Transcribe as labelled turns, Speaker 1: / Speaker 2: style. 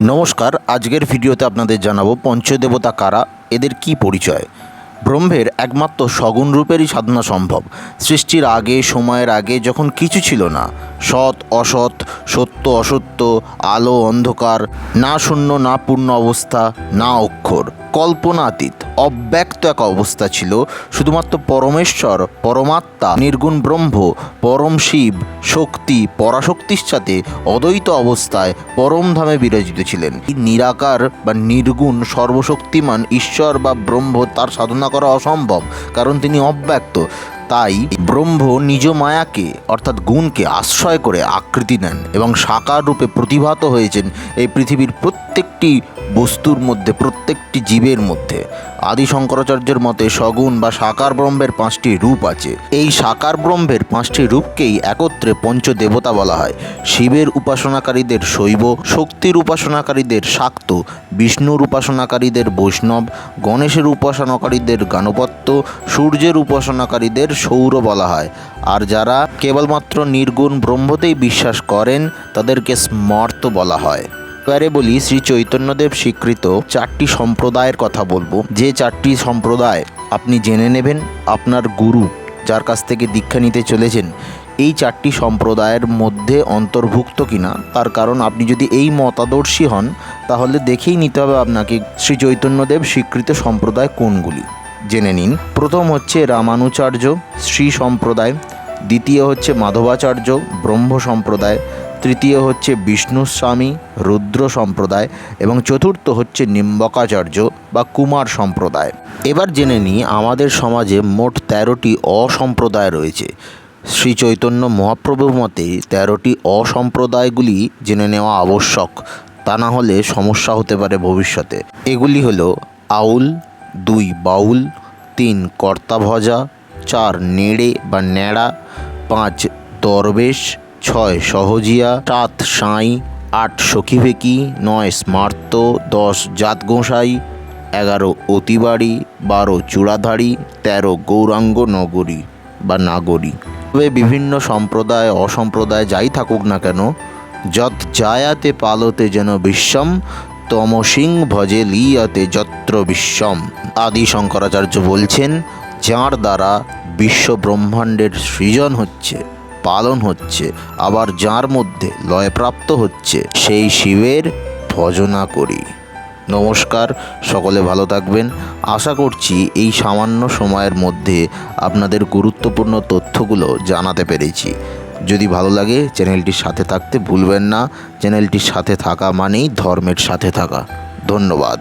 Speaker 1: নমস্কার, আজকের ভিডিওতে আপনাদের জানাব পঞ্চদেবতা কারা, এদের কি পরিচয়? ব্রহ্মের একমাত্র সগুণ রূপেরই সাধনা সম্ভব। সৃষ্টির আগে, সময়ের আগে যখন কিছু ছিল না, সৎ, অসৎ, সত্য, অসত্য, আলো, অন্ধকার, না শূন্য, না পূর্ণ অবস্থা, না অক্ষর। কল্পনাতীত, অব্যক্ত এক অবস্থা ছিল। শুধুমাত্র পরমেশ্বর, পরমাত্মা, নির্গুণ ব্রহ্ম, পরম শিব, শক্তি, পরাশক্তির সাথে অদ্বৈত অবস্থায় পরমধামে বিরাজিত ছিলেন। নিরাকার বা নির্গুণ, সর্বশক্তিমান ঈশ্বর বা ব্রহ্ম তার সাধনা করা অসম্ভব, কারণ তিনি অব্যক্ত। তাই ব্রহ্ম নিজ মায়াকে, অর্থাৎ গুণকে আশ্রয় করে আকৃতি নেন এবং সাকার রূপে প্রতিভাত হয়েছেন এই পৃথিবীর প্রত্যেকটি বস্তুর মধ্যে, প্রত্যেকটি জীবের মধ্যে। আদি শঙ্করাচার্যের মতে সগুণ বা সাকার ব্রহ্মের পাঁচটি রূপ আছে। এই সাকার ব্রহ্মের পাঁচটি রূপকেই একত্রে পঞ্চদেবতা বলা হয়। শিবের উপাসনাকারীদের শৈব, শক্তির উপাসনাকারীদের শাক্ত, বিষ্ণুর উপাসনাকারীদের বৈষ্ণব, গণেশের উপাসনাকারীদের গানপত্য, সূর্যের উপাসনাকারীদের সৌর বলা হয়। আর যারা কেবলমাত্র নির্গুণ ব্রহ্মতেই বিশ্বাস করেন, তাদেরকে স্মর্ত বলা হয়। এবারে বলি শ্রী চৈতন্যদেব স্বীকৃত চারটি সম্প্রদায়ের কথা বলব। যে চারটি সম্প্রদায় আপনি জেনে নেবেন, আপনার গুরু যার কাছ থেকে দীক্ষা নিতে চলেছেন, এই চারটি সম্প্রদায়ের মধ্যে অন্তর্ভুক্ত কিনা, তার কারণ আপনি যদি এই মতাদর্শী হন, তাহলে দেখেই নিতে হবে আপনাকে শ্রী চৈতন্যদেব স্বীকৃত সম্প্রদায় কোনগুলি। জেনে নিন, প্রথম হচ্ছে রামানুচার্য, শ্রী সম্প্রদায়, দ্বিতীয় হচ্ছে মাধবাচার্য, ব্রহ্ম সম্প্রদায় তৃতীয় হচ্ছে বিষ্ণুস্বামী রুদ্র সম্প্রদায় এবং চতুর্থ হচ্ছে নিম্বকাচার্য বা কুমার সম্প্রদায়। এবার জেনে নিই আমাদের সমাজে মোট তেরোটি অসম্প্রদায় রয়েছে। শ্রী চৈতন্য মহাপ্রভুর মতে তেরোটি অসম্প্রদায়গুলি জেনে নেওয়া আবশ্যক, তা না হলে সমস্যা হতে পারে ভবিষ্যতে। এগুলি হলো আউল, দুই বাউল, তিন কর্তাভজা, চার নেড়ে বা ন্যাড়া, পাঁচ দরবেশ ছয় সহজিয়া, সাত সাঁই, আট সখীভেকি, নয় স্মার্ত, দশ জাত গোসাই এগারো অতিবাড়ি, বারো চূড়াধারী, তেরো গৌরাঙ্গ নগরী বা নাগরী। তবে বিভিন্ন সম্প্রদায়, অসম্প্রদায় যাই থাকুক না কেন যত জায়াতে পালতে যেন বিশ্বম তমসিং ভজে লিয়াতে যত্র বিশ্বম। আদি শঙ্করাচার্য বলছেন, যার দ্বারা বিশ্ব ব্রহ্মাণ্ডের সৃজন হচ্ছে। পালন হচ্ছে, আবার যার মধ্যে লয়প্রাপ্ত হচ্ছে, সেই শিবের ভজনা করি। নমস্কার, সকলে ভালো থাকবেন। আশা করছি এই সামান্য সময়ের মধ্যে আপনাদের গুরুত্বপূর্ণ তথ্যগুলো জানাতে পেরেছি। যদি ভালো লাগে, চ্যানেলটির সাথে থাকতে ভুলবেন না। চ্যানেলটির সাথে থাকা মানেই ধর্মের সাথে থাকা। ধন্যবাদ।